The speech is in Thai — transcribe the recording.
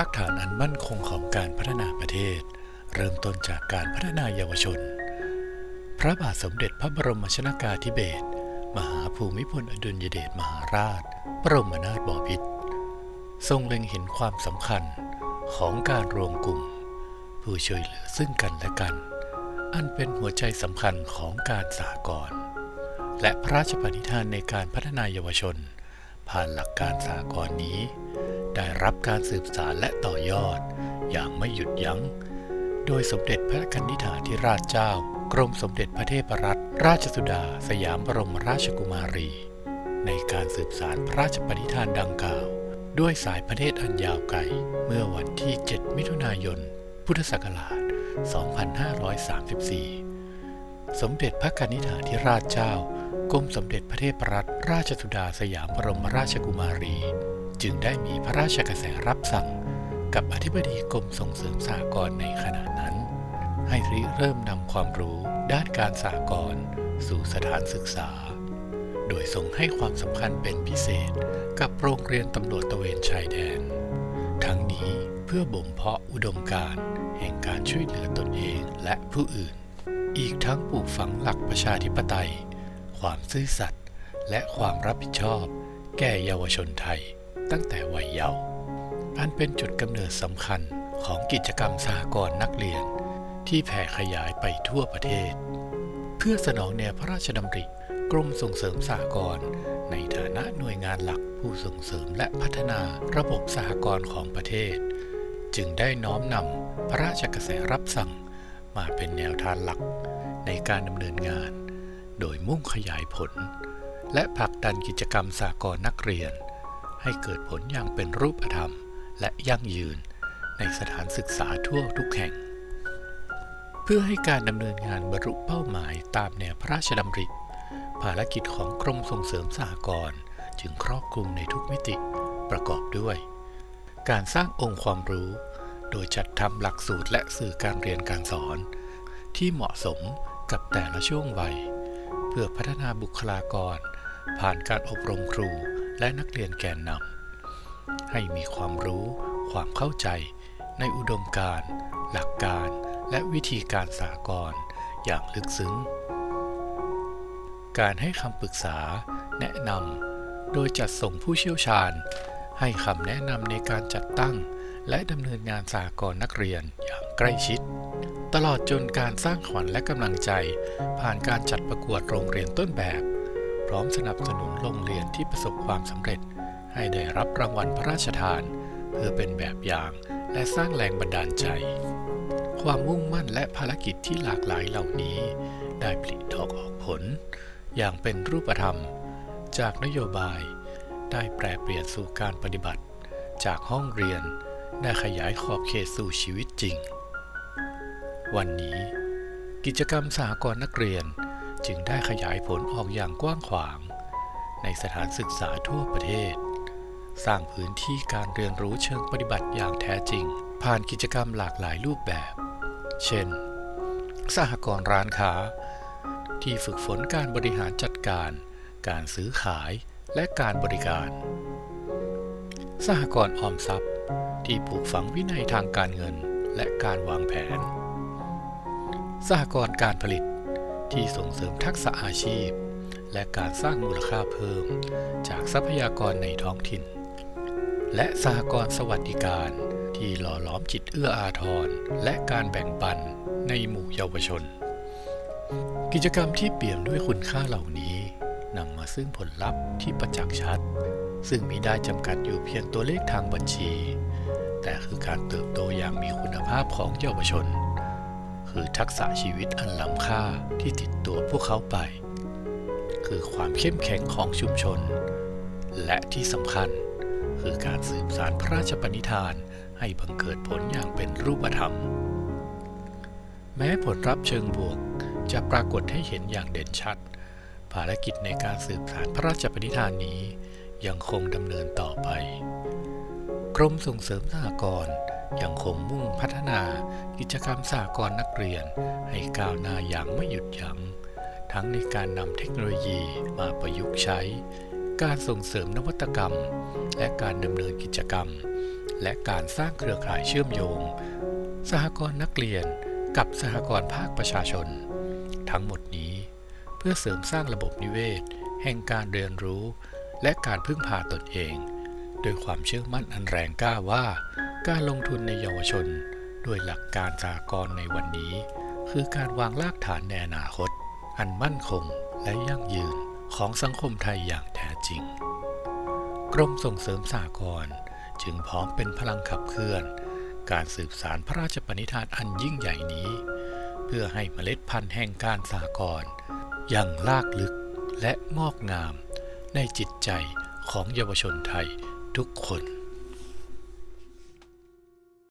ากฐานอันมั่นคงของการพัฒนาประเทศ เริ่มต้นจากการพัฒนาเยาวชน พระบาทสมเด็จพระบรมชนากาธิเบศรมหาภูมิพลอดุลยเดชมหาราช บรมนาถบพิตรทรงเล็งเห็นความสำคัญของการรวมกลุ่ม ผู้ช่วยเหลือซึ่งกันและกัน อันเป็นหัวใจสำคัญของการสากลและพระราชปณิธานในการพัฒนาเยาวชน ผ่านหลักการสากลนี้ ได้รับการสืบสานและต่อยอด อย่างไม่หยุดยัง้ง โดยสมเด็จพระกันิษฐาธิราชเจ้า กรมสมเด็จพระเทพรัตนราชสุดา สยามบรมราชกุมารี ในการสืบสารพระราชปณิธานดังกล่าว ด้วยสายพระเนตรอันยาวไกล เมื่อวันที่ 7 มิถุนายน พุทธศักราช 2534 สมเด็จพระกนิษฐาธิราชเจ้ากรมสมเด็จพระเทพรัตนราชสุดาสยามบรมราชกุมารี จึงได้มีพระราชกระแสรับสั่งกับอธิบดีกรมส่งเสริมสหกรณ์ในขณะนั้น ให้ริเริ่มนำความรู้ด้านการสหกรณ์สู่สถานศึกษา โดยทรงให้ความสำคัญเป็นพิเศษกับโรงเรียนตำรวจตะเวนชายแดน ทั้งนี้เพื่อบ่มเพาะอุดมการณ์แห่งการช่วยเหลือตนเองและผู้อื่น อีกทั้งปลูกฝังหลักประชาธิปไตย ความซื่อสัตย์และความรับผิดชอบ แก่เยาวชนไทย ตั้งแต่วัยเยาว์อันเป็นจุดกำเนิดสำคัญของกิจกรรมสหกรณ์นักเรียน ที่แผ่ขยายไปทั่วประเทศ เพื่อสนองแนวพระราชดำริกรมส่งเสริมสหกรณ์ในฐานะหน่วยงานหลักผู้ส่งเสริมและพัฒนาระบบสหกรณ์ของประเทศ จึงได้น้อมนำพระราชกระแสรับสั่งมาเป็นแนวทางหลักในการดำเนินงาน โดยมุ่งขยายผล และผลักดันกิจกรรมสากลนักเรียน ให้เกิดผลอย่างเป็นรูปธรรม และยั่งยืน ในสถานศึกษาทั่วทุกแห่ง เพื่อให้การดำเนินงานบรรลุเป้าหมายตามแนวพระราชดำริ ภารกิจของกรมส่งเสริมสหกรณ์จึงครอบคลุมในทุกมิติประกอบด้วย การสร้างองค์ความรู้ โดยจัดทำหลักสูตรและสื่อการเรียนการสอน ที่เหมาะสมกับแต่ละช่วงวัย เพื่อพัฒนาบุคลากร ผ่านการอบรมครู และนักเรียนแกนนำให้มีความรู้ ความเข้าใจ ในอุดมการณ์หลักการและวิธีการสากลอย่างลึกซึ้ง การให้คำปรึกษา แนะนำโดยจัดส่งผู้เชี่ยวชาญ ให้คำแนะนำในการจัดตั้ง และดำเนินงานสากลนักเรียนอย่างใกล้ชิด ตลอดจนการสร้างขวัญและกำลังใจ ผ่านการจัดประกวดโรงเรียนต้นแบบ พร้อมสนับสนุนโรงเรียนที่ประสบความสำเร็จ ให้ได้รับรางวัลพระราชทาน เพื่อเป็นแบบอย่างและสร้างแรงบันดาลใจ ความมุ่งมั่นและภารกิจที่หลากหลายเหล่านี้ ได้ผลิดอกออกผล อย่างเป็นรูปธรรม จากนโยบาย ได้แปรเปลี่ยนสู่การปฏิบัติ จากห้องเรียนได้ขยายขอบเขตสู่ชีวิตจริง วันนี้ กิจกรรมสหกรณ์นักเรียน จึงได้ขยายผลออกอย่างกว้างขวาง ในสถานศึกษาทั่วประเทศ สร้างพื้นที่การเรียนรู้เชิงปฏิบัติอย่างแท้จริง ผ่านกิจกรรมหลากหลายรูปแบบ เช่น สหกรณ์ร้านค้า ที่ฝึกฝนการบริหารจัดการ การซื้อขายและการบริการ สหกรณ์ออมทรัพย์ ที่ปลูกฝังวินัยทางการเงินและการวางแผน สหกรณ์การผลิต ที่ส่งเสริมทักษะอาชีพ และการสร้างมูลค่าเพิ่ม จากทรัพยากรในท้องถิ่น และสหกรณ์สวัสดิการที่หล่อหลอมจิตเอื้ออาทรและการแบ่งปันในหมู่เยาวชน กิจกรรมที่เปี่ยมด้วยคุณค่าเหล่านี้นำมาซึ่งผลลัพธ์ที่ประจักษ์ชัด ซึ่งมิได้จำกัดอยู่เพียงตัวเลขทางบัญชี แต่คือการเติบโตอย่างมีคุณภาพของเยาวชน คือทักษะชีวิตอันล้ำค่าที่ติดตัวพวกเขาไป คือความเข้มแข็งของชุมชน และที่สำคัญคือการสืบสานพระราชปณิธานให้บังเกิดผลอย่างเป็นรูปธรรม แม้ผลลัพธ์เชิงบวกจะปรากฏให้เห็นอย่างเด่นชัด ภารกิจในการสืบสานพระราชปณิธานนี้ยังคงดำเนินต่อไป กรมส่งเสริมสหกรณ์ ยังคงมุ่งพัฒนากิจกรรมสหกรณ์นักเรียน ให้ก้าวหน้าอย่างไม่หยุดยัง้ง ทั้งในการนำเทคโนโลยีมาประยุกต์ใช้ การส่งเสริมนวัตกรรม และการดำเนินกิจกรรม และการสร้างเครือข่ายเชื่อมโยง สหกรณ์นักเรียนกับสหกรณ์ภาคประชาชน ทั้งหมดนี้ เพื่อเสริมสร้างระบบนิเวศ แห่งการเรียนรู้ และการพึ่งพาตนเอง โดยความเชื่อมั่นอันแรงกล้าว่า การลงทุนในเยาวชนโดยหลักการสากลในวันนี้ คือการวางรากฐานในอนาคต อันมั่นคงและยั่งยืนของสังคมไทยอย่างแท้จริง กรมส่งเสริมสากลจึงพร้อมเป็นพลังขับเคลื่อน การสืบสารพระราชปณิธานอันยิ่งใหญ่นี้ เพื่อให้เมล็ดพันธุ์แห่งการสากลยังลากลึกและงอกงาม ในจิตใจของเยาวชนไทยทุกคน